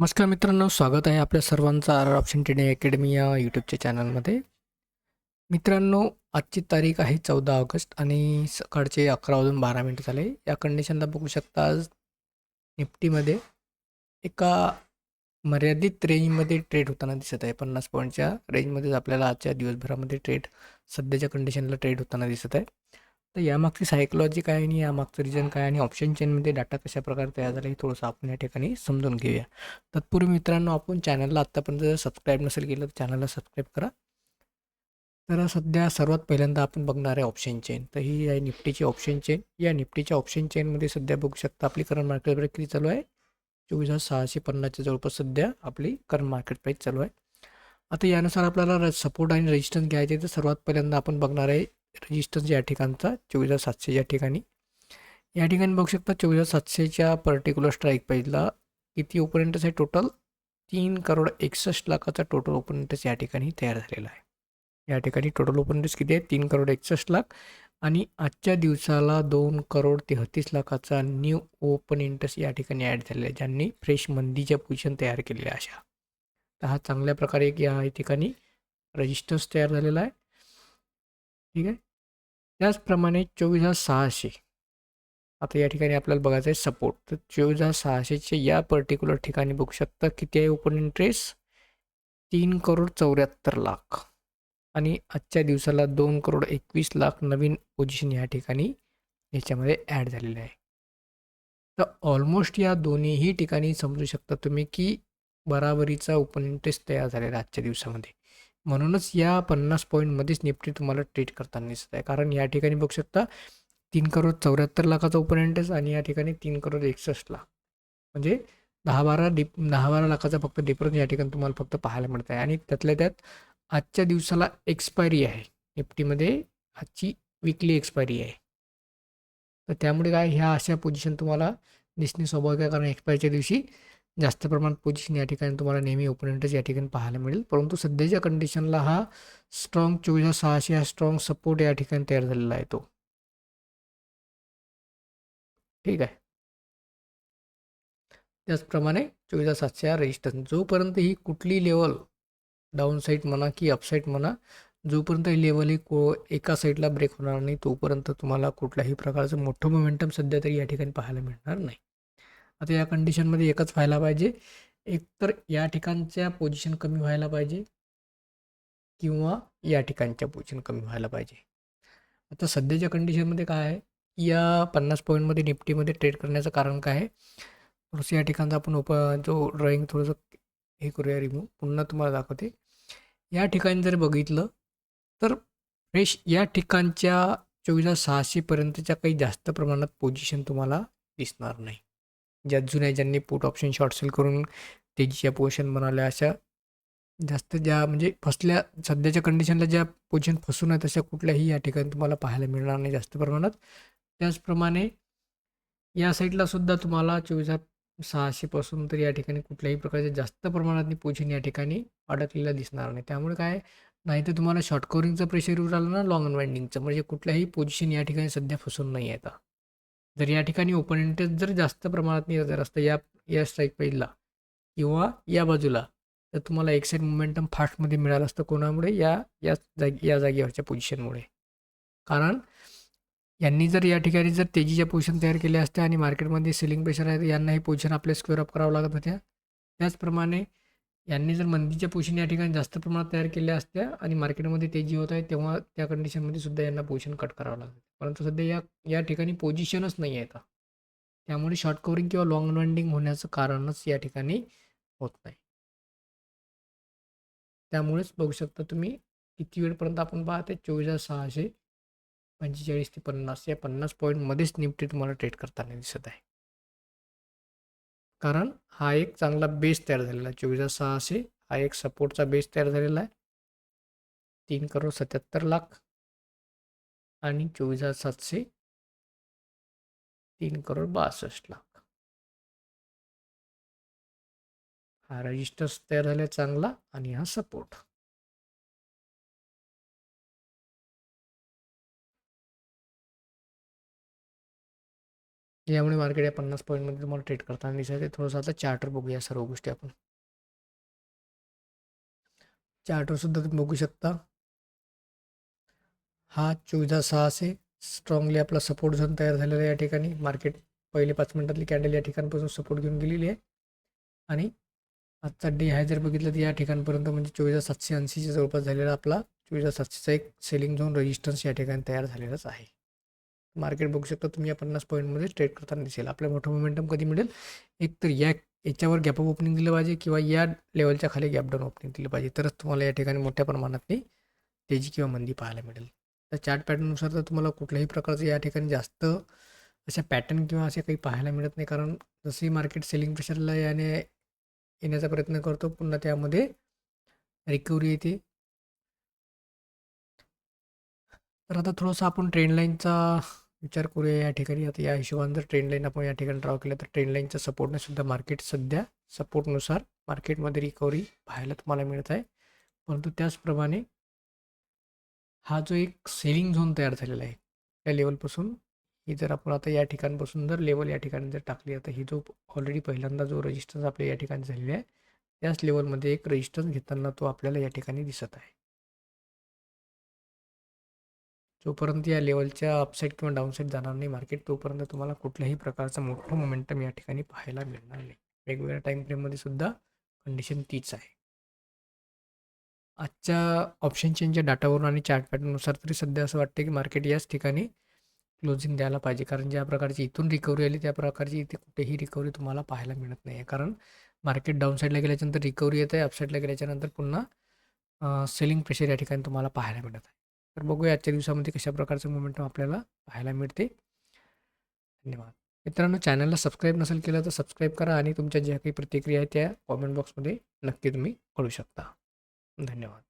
नमस्कार मित्रांनो स्वागत आहे आपल्या सर्वांचा R R option trading academy या यूट्यूबच्या चॅनलमध्ये. मित्रांनो आजची तारीख आहे चौदा ऑगस्ट आणि सकाळचे अकरा वाजून बारा मिनटं झाले. या कंडिशनला बघू शकता आज निफ्टीमध्ये एका मर्यादित रेंजमध्ये ट्रेड होताना दिसत आहे. पन्नास पॉईंटच्या रेंजमध्येच आपल्याला आजच्या दिवसभरामध्ये ट्रेड सध्याच्या कंडिशनला ट्रेड होताना दिसत आहे. तर यामागची सायकोलॉजी काय आणि यामागचं रिझन काय आणि ऑप्शन चेनमध्ये डाटा कशा प्रकारे तयार झाला हे थोडंसं आपण या ठिकाणी समजून घेऊया. तत्पूर्वी मित्रांनो आपण चॅनलला आत्तापर्यंत जर सबस्क्राईब नसेल केलं तर चॅनलला सबस्क्राईब करा. तर सध्या सर्वात पहिल्यांदा आपण बघणार आहे ऑप्शन चेन तर ही आहे निफ्टीची ऑप्शन चेन या निफ्टीच्या ऑप्शन चेनमध्ये सध्या बघू शकता आपली करंट मार्केट प्राईस किती चालू आहे? चोवीस हजार सहाशे पन्नासच्या जवळपास सध्या आपली करंट मार्केट प्राईस चालू आहे. आता यानुसार आपल्याला सपोर्ट आणि रेजिस्टन्स घ्यायचे तर सर्वात पहिल्यांदा आपण बघणार आहे रजिस्टन्स या ठिकाणचा चोवीस हजार सातशेच्या या ठिकाणी. या ठिकाणी बघू शकता चोवीस हजार सातशेच्या पर्टिक्युलर स्ट्राईक प्राईजला किती ओपनेंटस आहे टोटल तीन करोड एकसष्ट लाखाचा टोटल ओपनेंटस या ठिकाणी तयार झालेला आहे. या ठिकाणी टोटल ओपनेंटस किती आहे तीन करोड एकसष्ट लाख आणि आजच्या दिवसाला दोन करोड तेहतीस लाखाचा न्यू ओपन इंटरेस्ट या ठिकाणी ॲड झालेला आहे ज्यांनी फ्रेश मंदीच्या पोझिशन तयार केलेल्या अशा. तर हा चांगल्या प्रकारे एक या ठिकाणी रजिस्टर्स तयार झालेला आहे. ठीक आहे? त्याचप्रमाणे चोवीस हजार सहाशे. आता या ठिकाणी आपल्याला बघायचं आहे सपोर्ट तर चोवीस हजार सहाशेचे या पर्टिक्युलर ठिकाणी बघू शकता किती आहे ओपन इंटरेस्ट तीन करोड चौऱ्याहत्तर लाख. आणि आजच्या दिवसाला दोन करोड एकवीस लाख नवीन पोझिशन या ठिकाणी याच्यामध्ये ॲड झालेलं आहे. तर ऑलमोस्ट या दोन्हीही ठिकाणी समजू शकता तुम्ही की बराबरीचा ओपन इंटरेस्ट तयार झालेला आहे आजच्या दिवसामध्ये. म्हणूनच या पन्नास पॉईंटमध्येच निफ्टी तुम्हाला ट्रीट करताना दिसत आहे. कारण या ठिकाणी बघू शकता तीन करोड चौऱ्याहत्तर लाखाचा ओपन आणि या ठिकाणी तीन करोड एकसष्ट लाख. म्हणजे दहा बारा डिप दहा बारा लाखाचा फक्त डिफरन्स या ठिकाणी तुम्हाला फक्त पाहायला मिळत आहे आणि त्यातल्या त्यात आजच्या दिवसाला एक्सपायरी आहे. निफ्टीमध्ये आजची विकली एक्सपायरी आहे. तर त्यामुळे काय ह्या अशा पोझिशन तुम्हाला दिसणे स्वाभाविक आहे. कारण एक्सपायरीच्या दिवशी जास्त प्रमाणात पोझिशन या ठिकाणी तुम्हाला नेहमी ओपनेंटच या ठिकाणी पाहायला मिळेल. परंतु सध्याच्या कंडिशनला हा स्ट्रॉंग चोवीस हजार सहाशे हा स्ट्रॉंग सपोर्ट या ठिकाणी तयार झालेला आहे तो. ठीक आहे. त्याचप्रमाणे चोवीस हजार सातशे हा रेजिस्टन्स जोपर्यंत ही कुठली लेवल डाऊन साईड म्हणा की अपसाईड म्हणा जोपर्यंत ही लेवल ही को एका साईडला ब्रेक होणार नाही तोपर्यंत तुम्हाला कुठल्याही प्रकारचं मोठं मोमेंटम सध्या तरी या ठिकाणी पाहायला मिळणार नाही. आता या कंडिशनमध्ये एकच व्हायला पाहिजे. एकतर या ठिकाणच्या पोझिशन कमी व्हायला पाहिजे. किंवा या ठिकाणच्या पोझिशन कमी व्हायला पाहिजे. आता सध्याच्या कंडिशनमध्ये काय आहे? या पन्नास पॉईंटमध्ये निफ्टीमध्ये ट्रेड करण्याचं कारण काय आहे? थोडंसं या ठिकाणचा आपण उप जो ड्रॉईंग थोडंसं हे करूया रिमूव्ह पुन्हा तुम्हाला दाखवते. या ठिकाणी जर बघितलं तर फ्रेश या ठिकाणच्या चोवीस हजार सहाशेपर्यंतच्या काही जास्त प्रमाणात पोझिशन तुम्हाला दिसणार नाही. ज्या जुन्या ज्यांनी पुट ऑप्शन शॉर्ट सेल करून तेजीच्या पोझिशन बनवल्या अशा जास्त ज्या म्हणजे फसल्या सध्याच्या कंडिशनला ज्या पोझिशन फसून आहेत तशा कुठल्याही या ठिकाणी तुम्हाला पाहायला मिळणार नाही जास्त प्रमाणात. त्याचप्रमाणे या साईडला सुद्धा तुम्हाला चोवीस हजार सहाशेपासून तर या ठिकाणी कुठल्याही प्रकारच्या जास्त प्रमाणात पोझिशन या ठिकाणी अडकलेलं दिसणार नाही. त्यामुळे काय नाही तर तुम्हाला शॉर्ट कवरिंगचं प्रेशर येऊ राहिलं ना लॉंग अनवाइंडिंगचं म्हणजे कुठल्याही पोझिशन या ठिकाणी सध्या फसून नाही येतं जर या ठिकाणी ओपन इंटरेस्ट जर जास्त प्रमाणात नाही जर असतं या या स्ट्राईक प्राईजला किंवा या बाजूला तर तुम्हाला एक साईड मोमेंटम फास्टमध्ये मिळालं असतं कोणामुळे? या या जागी या जागेवरच्या पोझिशनमुळे कारण यांनी जर या ठिकाणी जर तेजीच्या पोझिशन तयार केल्या असत्या आणि मार्केटमध्ये सेलिंग प्रेशर आहे यांना ही पोझिशन आपल्या स्क्वेअर अप करावं लागत होत्या. त्याचप्रमाणे यांनी जर मंदीच्या पोझिशन या ठिकाणी जास्त प्रमाणात तयार केल्या असत्या आणि मार्केटमध्ये तेजी होत आहे तेव्हा त्या कंडिशनमध्ये सुद्धा यांना पोझिशन कट करावं लागतं. परंतु सध्या या या ठिकाणी पोझिशनच नाही आहे त्यामुळे शॉर्ट कवरिंग किंवा लॉंग अनवाइंडिंग होण्याचं कारणच या ठिकाणी होत नाही. त्यामुळेच बघू शकता तुम्ही किती वेळपर्यंत आपण पाहते चोवीस हजार सहाशे पंचेचाळीस ते पन्नास. या पन्नास पॉईंटमध्येच निफ्टी तुम्हाला ट्रेड करताना दिसत आहे. कारण हा एक चांगला बेस तयार झालेला आहे. चोवीस हजार सहाशे हा एक सपोर्टचा बेस तयार झालेला आहे. तीन करोड सत्याहत्तर लाख आणि चोवीस हजार सातशे तीन करोड बासष्ट लाख. हा रजिस्टर्स तयार झाला चांगला आणि हा सपोर्ट यामुळे मार्केट या पन्नास पॉईंटमध्ये तुम्हाला ट्रेड करताना दिसायचं थोडंसं आता चार्टर बघूया सर्व गोष्टी आपण. चार्टरसुद्धा तुम्ही बघू शकता. हा चोवीस सहाशे स्ट्रॉंगली आपला सपोर्ट झोन तयार झालेला आहे या ठिकाणी. मार्केट पहिले पाच मिनिटातली कॅन्डल या ठिकाणपासून सपोर्ट घेऊन गेलेली आहे. आणि आजचा डे हाय जर बघितलं तर या ठिकाणपर्यंत म्हणजे चोवीस सातशे ऐंशीच्या जवळपास झालेला आपला चोवीस सातशेचा एक सेलिंग झोन रजिस्टन्स या ठिकाणी तयार झालेलाच आहे. मार्केट बघू शकता तुम्ही या पन्नास पॉईंटमध्ये ट्रेड करताना दिसेल. आपल्या मोठं मोमेंटम कधी मिळेल? एक तर या याच्यावर गॅप ओपनिंग दिलं पाहिजे किंवा या लेवलच्या खाली गॅप डाऊन ओपनिंग दिलं पाहिजे. तरच तुम्हाला या ठिकाणी मोठ्या प्रमाणात तेजी किंवा मंदी पाहायला मिळेल. तर चार्ट पॅटर्ननुसार तर तुम्हाला कुठल्याही प्रकारचं या ठिकाणी जास्त अशा पॅटर्न किंवा असे काही पाहायला मिळत नाही. कारण जसे मार्केट सेलिंग प्रेशरला याने येण्याचा प्रयत्न करतो पुन्हा त्यामध्ये रिकव्हरी येते. तर आता थोडंसं आपण ट्रेंड लाईनचा विचार करूया या ठिकाणी. आता या हिशोबाने जर ट्रेंड लाईन आपण या ठिकाणी ड्रॉ केलं तर ट्रेंड लाईनच्या सपोर्टने सुद्धा मार्केट सध्या सपोर्टनुसार मार्केटमध्ये रिकव्हरी पाहायला तुम्हाला मिळत आहे. परंतु त्याचप्रमाणे हा जो एक सेलिंग झोन तयार झालेला आहे त्या लेवलपासून ही जर आपण आता या ठिकाणपासून जर लेवल या ठिकाणी जर टाकली आता ही जो ऑलरेडी पहिल्यांदा जो रजिस्टन्स आपल्या या ठिकाणी झालेला आहे त्याच लेवलमध्ये एक रजिस्टन्स घेताना तो आपल्याला या ठिकाणी दिसत आहे. जोपर्यंत या लेवलच्या अपसाईड किंवा डाऊनसाईड जाणार नाही मार्केट तोपर्यंत तुम्हाला कुठल्याही प्रकारचं मोठं मोमेंटम या ठिकाणी पाहायला मिळणार नाही. वेगवेगळ्या टाईम फ्रेममध्ये सुद्धा कंडिशन तीच आहे. आजच्या ऑप्शन चेनच्या डाटावरून आणि चार्ट पॅटर्ननुसार तरी सध्या असं वाटतं की मार्केट याच ठिकाणी क्लोजिंग द्यायला पाहिजे. कारण ज्या प्रकारची इथून रिकव्हरी आली त्या प्रकारची इथे कुठेही रिकव्हरी तुम्हाला पाहायला मिळत नाही आहे कारण मार्केट डाऊन साईडला गेल्याच्यानंतर रिकव्हरी येत आहे अपसाईडला गेल्याच्यानंतर पुन्हा सेलिंग प्रेशर या ठिकाणी तुम्हाला पाहायला मिळत आहे. तर बघूया आजच्या दिवसामध्ये कशा प्रकारचं मोमेंटम आपल्याला पाहायला मिळते. धन्यवाद. मित्रांनो चॅनलला सबस्क्राईब नसेल केलं तर सबस्क्राईब करा आणि तुमच्या ज्या काही प्रतिक्रिया आहेत त्या कॉमेंट बॉक्समध्ये नक्की तुम्ही कळू शकता. धन्यवाद.